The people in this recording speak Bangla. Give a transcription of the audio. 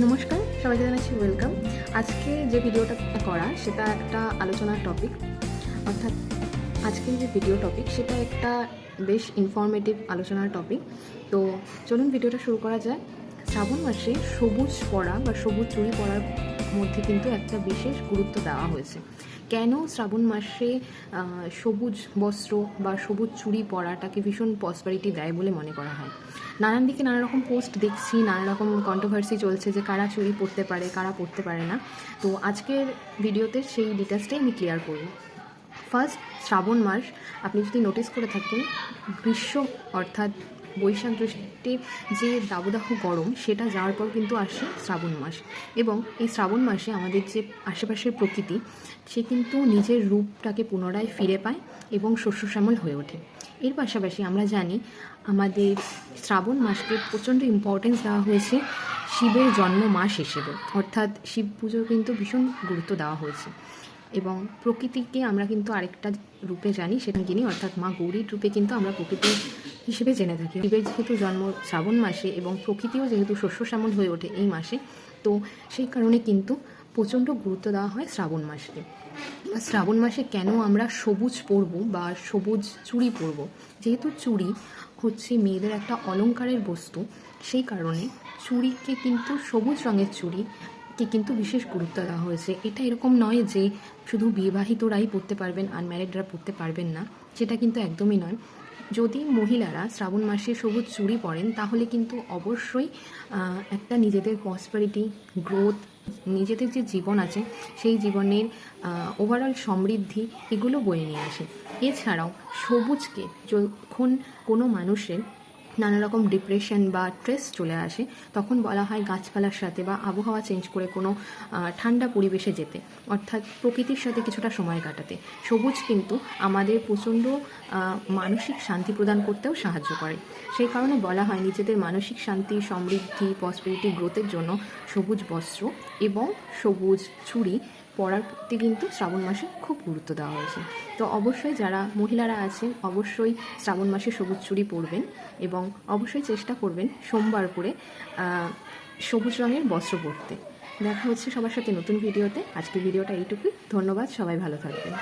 নমস্কার, সবাইকে জানাচ্ছি ওয়েলকাম আজকে যে ভিডিওটা করা, সেটা একটা আলোচনার টপিক অর্থাৎ আজকের যে ভিডিও টপিক সেটা একটা বেশ ইনফরমেটিভ আলোচনার টপিক তো চলুন ভিডিওটা শুরু করা যায় শ্রাবণ মাসে সবুজ পড়া বা সবুজ চুরি পড়ার মধ্যে কিন্তু একটা বিশেষ গুরুত্ব দেওয়া হয়েছে। কেন শ্রাবণ মাসে সবুজ বস্ত্র বা সবুজ চুড়ি পরাটাকে ভীষণ পসপারিটি দেয় বলে মনে করা হয়? নানান দিকে নানা রকম পোস্ট দেখছি নানা রকম কন্ট্রোভার্সি চলছে যে কারা চুরি পড়তে পারে, কারা পড়তে পারে না। তো আজকের ভিডিওতে সেই ডিটেলসটাই আমি ক্লিয়ার করব। ফার্স্ট শ্রাবণ মাস, আপনি যদি নোটিস করে থাকেন, গ্রীষ্ম অর্থাৎ বৈশাখ জ্যৈষ্ঠের যে দাবদাহ গরম, সেটা যাওয়ার পর কিন্তু আসে শ্রাবণ মাস। এবং এই শ্রাবণ মাসে আমাদের যে আশেপাশের প্রকৃতি, সে কিন্তু নিজের রূপটাকে পুনরায় ফিরে পায় এবং শস্য শ্যামল হয়ে ওঠে। এর পাশাপাশি আমরা জানি, আমাদের শ্রাবণ মাসকে প্রচণ্ড ইম্পর্টেন্স দেওয়া হয়েছে শিবের জন্ম মাস হিসেবে। অর্থাৎ শিব পুজো কিন্তু ভীষণ গুরুত্ব দেওয়া হয়েছে। এবং প্রকৃতিকে আমরা কিন্তু আরেকটা রূপে জানি, সেটা যিনি অর্থাৎ মা গৌরীর রূপে কিন্তু আমরা প্রকৃতি হিসেবে জেনে থাকি। শিবের যেহেতু জন্ম শ্রাবণ মাসে এবং প্রকৃতিও যেহেতু শস্য শ্যামল হয়ে ওঠে এই মাসে, তো সেই কারণে কিন্তু প্রচণ্ড গুরুত্ব দেওয়া হয় শ্রাবণ মাসকে। শ্রাবণ মাসে কেন আমরা সবুজ পরবো বা সবুজ চুড়ি পরবো? যেহেতু চুড়ি হচ্ছে মেয়েদের একটা অলংকারের বস্তু, সেই কারণে চুড়িকে কিন্তু সবুজ রঙের চুড়ি কে কিন্তু বিশেষ গুরুত্ব দেওয়া হয়েছে। এটা এরকম নয় যে শুধু বিবাহিতরাই পড়তে পারবেন আনম্যারিডরা পড়তে পারবেন না। সেটা কিন্তু একদমই নয়। যদি মহিলারা শ্রাবণ মাসে সবুজ চুড়ি পরেন, তাহলে কিন্তু অবশ্যই একটা নিজেদের প্রসপারিটি গ্রোথ নিজেদের যে জীবন আছে, সেই জীবনের ওভারঅল সমৃদ্ধি এগুলো বয়ে নিয়ে আসে। এছাড়াও সবুজকে যখন কোনো মানুষের নানা রকম ডিপ্রেশন বা স্ট্রেস চলে আসে, তখন বলা হয় গাছপালার সাথে বা আবহাওয়া চেঞ্জ করে কোনো ঠান্ডা পরিবেশে যেতে, অর্থাৎ প্রকৃতির সাথে কিছুটা সময় কাটাতে। সবুজ কিন্তু আমাদের প্রচণ্ড মানসিক শান্তি প্রদান করতেও সাহায্য করে। সেই কারণে বলা হয় নিজেদের মানসিক শান্তি, সমৃদ্ধি পসপিরিটি গ্রোথের জন্য সবুজ বস্ত্র এবং সবুজ চুড়ি পরার প্রতি কিন্তু শ্রাবণ মাসে খুব গুরুত্ব দেওয়া হয়েছে। তো অবশ্যই যারা মহিলারা আছেন, অবশ্যই শ্রাবণ মাসে সবুজ চুড়ি পরবেন এবং অবশ্যই চেষ্টা করবেন সোমবার করে সবুজ রঙের বস্ত্র পরতে। দেখা হচ্ছে সবার সাথে নতুন ভিডিওতে। আজকে ভিডিওটা এইটুকুই। ধন্যবাদ। সবাই ভালো থাকবেন।